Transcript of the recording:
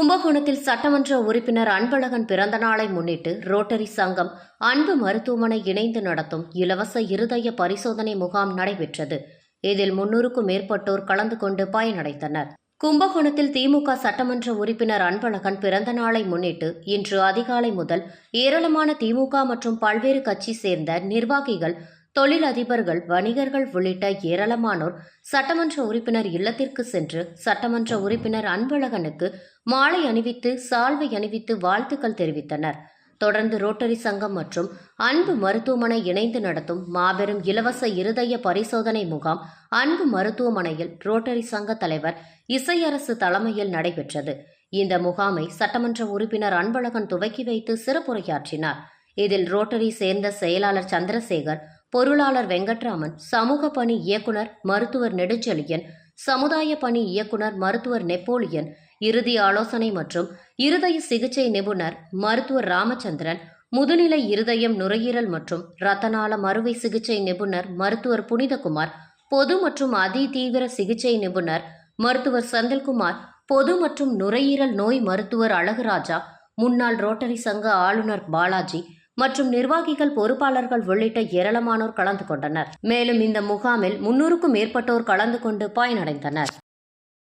கும்பகோணத்தில் சட்டமன்ற உறுப்பினர் அன்பழகன் பிறந்த நாளை முன்னிட்டு ரோட்டரி சங்கம் அன்பு மருத்துவமனை இணைந்து நடத்தும் இலவச இருதய பரிசோதனை முகாம் நடைபெற்றது. இதில் முன்னூறுக்கும் மேற்பட்டோர் கலந்து கொண்டு பயனடைத்தனர் கும்பகோணத்தில் திமுக சட்டமன்ற உறுப்பினர் அன்பழகன் பிறந்த நாளை முன்னிட்டு இன்று அதிகாலை முதல் ஏராளமான திமுக மற்றும் பல்வேறு கட்சி சேர்ந்த நிர்வாகிகள் தொழிலதிபர்கள் வணிகர்கள் உள்ளிட்ட ஏராளமானோர் சட்டமன்ற உறுப்பினர் இல்லத்திற்கு சென்று சட்டமன்ற உறுப்பினர் அன்பழகனுக்கு மாலை அணிவித்து சால்வை அணிவித்து வாழ்த்துக்கள் தெரிவித்தனர். தொடர்ந்து ரோட்டரி சங்கம் மற்றும் அன்பு மருத்துவமனை இணைந்து நடத்தும் மாபெரும் இலவச இருதய பரிசோதனை முகாம் அன்பு மருத்துவமனையில் ரோட்டரி சங்க தலைவர் இசையரசு தலைமையில் நடைபெற்றது. இந்த முகாமை சட்டமன்ற உறுப்பினர் அன்பழகன் துவக்கி வைத்து சிறப்புரையாற்றினார். இதில் ரோட்டரி சேர்ந்த செயலாளர் சந்திரசேகர் பொருளாளர் வெங்கட்ராமன் சமூக பணி இயக்குனர் மருத்துவர் நெடுஞ்செழியன் சமுதாய பணி இயக்குனர் மருத்துவர் நெப்போலியன் இறுதி ஆலோசனை மற்றும் இருதய சிகிச்சை நிபுணர் மருத்துவர் ராமச்சந்திரன் முதுநிலை இருதயம் நுரையீரல் மற்றும் ரத்தநாள மறுவை சிகிச்சை நிபுணர் மருத்துவர் புனிதகுமார் பொது மற்றும் அதி தீவிர சிகிச்சை நிபுணர் மருத்துவர் செந்தில்குமார் பொது மற்றும் நுரையீரல் நோய் மருத்துவர் அழகுராஜா முன்னாள் ரோட்டரி சங்க ஆளுநர் பாலாஜி மற்றும் நிர்வாகிகள் பொறுப்பாளர்கள் உள்ளிட்ட ஏராளமானோர் கலந்து கொண்டனர். மேலும் இந்த முகாமில் முன்னூறுக்கும் மேற்பட்டோர் கலந்து கொண்டு பயனடைந்தனர்.